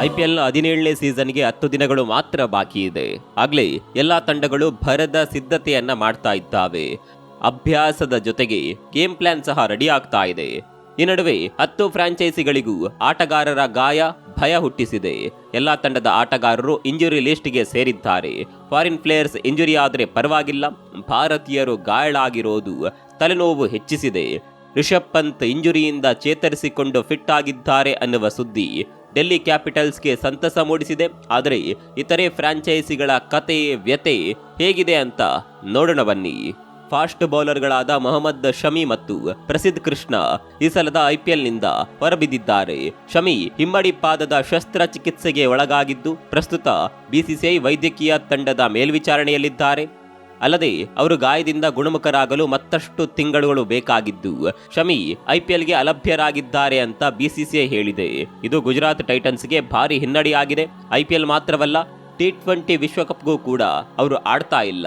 IPL ಹದಿನೇಳನೇ ಸೀಸನ್ಗೆ ಹತ್ತು ದಿನಗಳು ಮಾತ್ರ ಬಾಕಿ ಇದೆ. ಆಗ್ಲೇ ಎಲ್ಲಾ ತಂಡಗಳು ಭರದ ಸಿದ್ಧತೆಯನ್ನ ಮಾಡ್ತಾ ಇದ್ದಾವೆ. ಅಭ್ಯಾಸದ ಜೊತೆಗೆ ಗೇಮ್ ಪ್ಲಾನ್ ಸಹ ರೆಡಿ ಆಗ್ತಾ ಇದೆ. ಈ ನಡುವೆ ಹತ್ತು ಫ್ರಾಂಚೈಸಿಗಳಿಗೂ ಆಟಗಾರರ ಗಾಯ ಭಯ ಹುಟ್ಟಿಸಿದೆ. ಎಲ್ಲಾ ತಂಡದ ಆಟಗಾರರು ಇಂಜುರಿ ಲಿಸ್ಟ್ಗೆ ಸೇರಿದ್ದಾರೆ. ಫಾರಿನ್ ಪ್ಲೇಯರ್ಸ್ ಇಂಜುರಿ ಆದರೆ ಪರವಾಗಿಲ್ಲ. ಭಾರತೀಯರು ಗಾಯಳಾಗಿರೋದು ತಲೆನೋವು ಹೆಚ್ಚಿಸಿದೆ. ರಿಷಬ್ ಪಂತ್ ಇಂಜುರಿಯಿಂದ ಚೇತರಿಸಿಕೊಂಡು ಫಿಟ್ ಆಗಿದ್ದಾರೆ ಅನ್ನುವ ಸುದ್ದಿ ಡೆಲ್ಲಿ ಕ್ಯಾಪಿಟಲ್ಸ್ಗೆ ಸಂತಸ ಮೂಡಿಸಿದೆ. ಆದರೆ ಇತರೆ ಫ್ರಾಂಚೈಸಿಗಳ ಕತೆ ವ್ಯತೆ ಹೇಗಿದೆ ಅಂತ ನೋಡೋಣ ಬನ್ನಿ. ಫಾಸ್ಟ್ ಬೌಲರ್ಗಳಾದ ಮೊಹಮ್ಮದ್ ಶಮಿ ಮತ್ತು ಪ್ರಸಿದ್ಧ ಕೃಷ್ಣ ಈ ಸಲದ ಐಪಿಎಲ್ನಿಂದ ಹೊರಬಿದ್ದಿದ್ದಾರೆ. ಶಮಿ ಹಿಮ್ಮಡಿ ಪಾದದ ಶಸ್ತ್ರಚಿಕಿತ್ಸೆಗೆ ಒಳಗಾಗಿದ್ದು, ಪ್ರಸ್ತುತ ಬಿಸಿಸಿಐ ವೈದ್ಯಕೀಯ ತಂಡದ ಮೇಲ್ವಿಚಾರಣೆಯಲ್ಲಿದ್ದಾರೆ. ಅಲ್ಲದೆ ಅವರು ಗಾಯದಿಂದ ಗುಣಮುಖರಾಗಲು ಮತ್ತಷ್ಟು ತಿಂಗಳುಗಳು ಬೇಕಾಗಿದ್ದು, ಶಮಿ ಐಪಿಎಲ್ಗೆ ಅಲಭ್ಯರಾಗಿದ್ದಾರೆ ಅಂತ ಬಿಸಿಸಿಐ ಹೇಳಿದೆ. ಇದು ಗುಜರಾತ್ ಟೈಟನ್ಸ್ಗೆ ಭಾರಿ ಹಿನ್ನಡೆಯಾಗಿದೆ. ಐಪಿಎಲ್ ಮಾತ್ರವಲ್ಲ, ಟಿ ಟ್ವೆಂಟಿ ವಿಶ್ವಕಪ್ಗೂ ಕೂಡ ಅವರು ಆಡ್ತಾ ಇಲ್ಲ.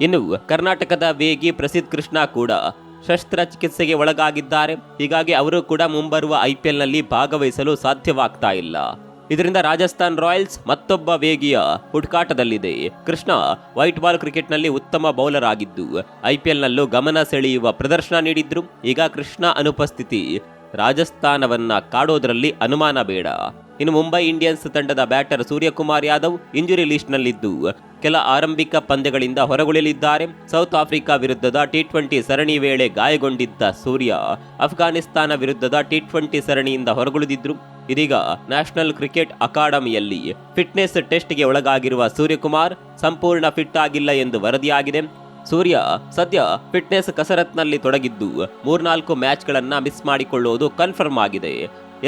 ಇನ್ನು ಕರ್ನಾಟಕದ ವೇಗಿ ಪ್ರಸಿದ್ಧ ಕೃಷ್ಣ ಕೂಡ ಶಸ್ತ್ರಚಿಕಿತ್ಸೆಗೆ ಒಳಗಾಗಿದ್ದಾರೆ. ಹೀಗಾಗಿ ಅವರು ಕೂಡ ಮುಂಬರುವ ಐಪಿಎಲ್ನಲ್ಲಿ ಭಾಗವಹಿಸಲು ಸಾಧ್ಯವಾಗ್ತಾ ಇಲ್ಲ. ಇದರಿಂದ ರಾಜಸ್ಥಾನ್ ರಾಯಲ್ಸ್ ಮತ್ತೊಬ್ಬ ವೇಗಿಯ ಹುಡುಕಾಟದಲ್ಲಿದೆ. ಕೃಷ್ಣ ವೈಟ್ ಬಾಲ್ ಕ್ರಿಕೆಟ್ನಲ್ಲಿ ಉತ್ತಮ ಬೌಲರ್ ಆಗಿದ್ದು ಐಪಿಎಲ್ನಲ್ಲೂ ಗಮನ ಸೆಳೆಯುವ ಪ್ರದರ್ಶನ ನೀಡಿದ್ರು. ಈಗ ಕೃಷ್ಣ ಅನುಪಸ್ಥಿತಿ, ರಾಜಸ್ಥಾನವನ್ನ ಕಾಡೋದರಲ್ಲಿ ಅನುಮಾನ ಬೇಡ. ಇನ್ನು ಮುಂಬೈ ಇಂಡಿಯನ್ಸ್ ತಂಡದ ಬ್ಯಾಟರ್ ಸೂರ್ಯಕುಮಾರ್ ಯಾದವ್ ಇಂಜುರಿ ಲಿಸ್ಟ್ನಲ್ಲಿದ್ದು, ಕೆಲ ಆರಂಭಿಕ ಪಂದ್ಯಗಳಿಂದ ಹೊರಗುಳಿಯಲಿದ್ದಾರೆ. ಸೌತ್ ಆಫ್ರಿಕಾ ವಿರುದ್ಧದ ಟಿ ಟ್ವೆಂಟಿ ಸರಣಿ ವೇಳೆ ಗಾಯಗೊಂಡಿದ್ದ ಸೂರ್ಯ ಅಫ್ಘಾನಿಸ್ತಾನ ವಿರುದ್ಧದ ಟಿ ಟ್ವೆಂಟಿ ಸರಣಿಯಿಂದ ಹೊರಗುಳಿದಿದ್ರು. ಇದೀಗ ನ್ಯಾಷನಲ್ ಕ್ರಿಕೆಟ್ ಅಕಾಡೆಮಿಯಲ್ಲಿ ಫಿಟ್ನೆಸ್ ಟೆಸ್ಟ್ಗೆ ಒಳಗಾಗಿರುವ ಸೂರ್ಯಕುಮಾರ್ ಸಂಪೂರ್ಣ ಫಿಟ್ ಆಗಿಲ್ಲ ಎಂದು ವರದಿಯಾಗಿದೆ. ಸೂರ್ಯ ಸದ್ಯ ಫಿಟ್ನೆಸ್ ಕಸರತ್ನಲ್ಲಿ ತೊಡಗಿದ್ದು ಮೂರ್ನಾಲ್ಕು ಮ್ಯಾಚ್ಗಳನ್ನು ಮಿಸ್ ಮಾಡಿಕೊಳ್ಳುವುದು ಕನ್ಫರ್ಮ್ ಆಗಿದೆ.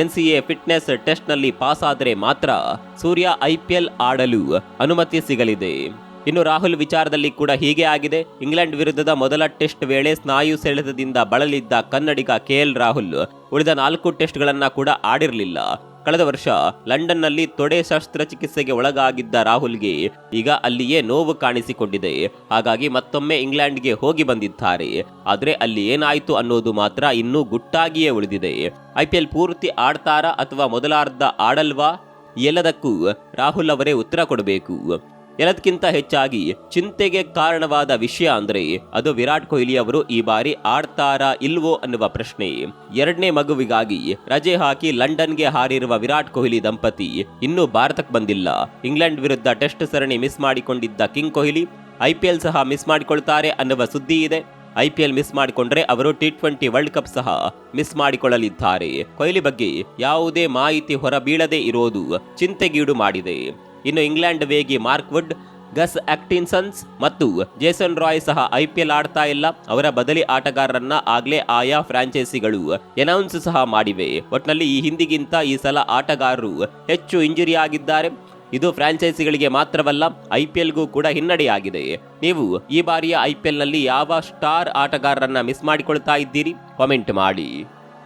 ಎನ್ ಸಿ ಎ ಫಿಟ್ನೆಸ್ ಟೆಸ್ಟ್ನಲ್ಲಿ ಪಾಸ್ ಆದರೆ ಮಾತ್ರ ಸೂರ್ಯ ಐಪಿಎಲ್ ಆಡಲು ಅನುಮತಿ ಸಿಗಲಿದೆ. ಇನ್ನು ರಾಹುಲ್ ವಿಚಾರದಲ್ಲಿ ಕೂಡ ಹೀಗೆ ಆಗಿದೆ. ಇಂಗ್ಲೆಂಡ್ ವಿರುದ್ಧದ ಮೊದಲ ಟೆಸ್ಟ್ ವೇಳೆ ಸ್ನಾಯು ಸೆಳೆತದಿಂದ ಬಳಲಿದ್ದ ಕನ್ನಡಿಗ ಕೆಎಲ್ ರಾಹುಲ್ ಉಳಿದ ನಾಲ್ಕು ಟೆಸ್ಟ್ಗಳನ್ನ ಕೂಡ ಆಡಿರಲಿಲ್ಲ. ಕಳೆದ ವರ್ಷ ಲಂಡನ್ನಲ್ಲಿ ತೊಡೆ ಶಸ್ತ್ರಚಿಕಿತ್ಸೆಗೆ ಒಳಗಾಗಿದ್ದ ರಾಹುಲ್ಗೆ ಈಗ ಅಲ್ಲಿಯೇ ನೋವು ಕಾಣಿಸಿಕೊಂಡಿದೆ. ಹಾಗಾಗಿ ಮತ್ತೊಮ್ಮೆ ಇಂಗ್ಲೆಂಡ್ಗೆ ಹೋಗಿ ಬಂದಿದ್ದಾರೆ. ಆದರೆ ಅಲ್ಲಿ ಏನಾಯ್ತು ಅನ್ನೋದು ಮಾತ್ರ ಇನ್ನೂ ಗುಟ್ಟಾಗಿಯೇ ಉಳಿದಿದೆ. ಐಪಿಎಲ್ ಪೂರ್ತಿ ಆಡ್ತಾರಾ ಅಥವಾ ಮೊದಲಾರ್ಧ ಆಡಲ್ವಾ? ಎಲ್ಲದಕ್ಕೂ ರಾಹುಲ್ ಅವರೇ ಉತ್ತರ ಕೊಡಬೇಕು. ಎಲ್ಲದಕ್ಕಿಂತ ಹೆಚ್ಚಾಗಿ ಚಿಂತೆಗೆ ಕಾರಣವಾದ ವಿಷಯ ಅಂದ್ರೆ ಅದು ವಿರಾಟ್ ಕೊಹ್ಲಿ ಅವರು ಈ ಬಾರಿ ಆಡ್ತಾರಾ ಇಲ್ವೋ ಅನ್ನುವ ಪ್ರಶ್ನೆ. ಎರಡನೇ ಮಗುವಿಗಾಗಿ ರಜೆ ಹಾಕಿ ಲಂಡನ್ಗೆ ಹಾರಿರುವ ವಿರಾಟ್ ಕೊಹ್ಲಿ ದಂಪತಿ ಇನ್ನೂ ಭಾರತಕ್ಕೆ ಬಂದಿಲ್ಲ. ಇಂಗ್ಲೆಂಡ್ ವಿರುದ್ಧ ಟೆಸ್ಟ್ ಸರಣಿ ಮಿಸ್ ಮಾಡಿಕೊಂಡಿದ್ದ ಕಿಂಗ್ ಕೊಹ್ಲಿ ಐಪಿಎಲ್ ಸಹ ಮಿಸ್ ಮಾಡಿಕೊಳ್ತಾರೆ ಅನ್ನುವ ಸುದ್ದಿ ಇದೆ. ಐಪಿಎಲ್ ಮಿಸ್ ಮಾಡಿಕೊಂಡ್ರೆ ಅವರು ಟಿ ಟ್ವೆಂಟಿ ವರ್ಲ್ಡ್ ಕಪ್ ಸಹ ಮಿಸ್ ಮಾಡಿಕೊಳ್ಳಲಿದ್ದಾರೆ. ಕೊಹ್ಲಿ ಬಗ್ಗೆ ಯಾವುದೇ ಮಾಹಿತಿ ಹೊರಬೀಳದೇ ಇರೋದು ಚಿಂತೆಗೀಡು ಮಾಡಿದೆ. ಇನ್ನು ಇಂಗ್ಲೆಂಡ್ ವೇಗಿ ಮಾರ್ಕ್ ವುಡ್, ಗಸ್ ಆಕ್ಟಿನ್ಸನ್ಸ್ ಮತ್ತು ಜೇಸನ್ ರಾಯ್ ಸಹ ಐಪಿಎಲ್ ಆಡ್ತಾ ಇಲ್ಲ. ಅವರ ಬದಲಿ ಆಟಗಾರರನ್ನ ಆಗಲೇ ಆಯಾ ಫ್ರಾಂಚೈಸಿಗಳು ಅನೌನ್ಸ್ ಸಹ ಮಾಡಿವೆ. ಒಟ್ನಲ್ಲಿ ಈ ಹಿಂದಿಗಿಂತ ಈ ಸಲ ಆಟಗಾರರು ಹೆಚ್ಚು ಇಂಜುರಿ ಆಗಿದ್ದಾರೆ ಇದು ಫ್ರಾಂಚೈಸಿಗಳಿಗೆ ಮಾತ್ರವಲ್ಲ ಐಪಿಎಲ್ಗೂ ಕೂಡ ಹಿನ್ನಡೆಯಾಗಿದೆ. ನೀವು ಈ ಬಾರಿಯ ಐಪಿಎಲ್ನಲ್ಲಿ ಯಾವ ಸ್ಟಾರ್ ಆಟಗಾರರನ್ನ ಮಿಸ್ ಮಾಡಿಕೊಳ್ತಾ ಇದ್ದೀರಿ? ಕಾಮೆಂಟ್ ಮಾಡಿ.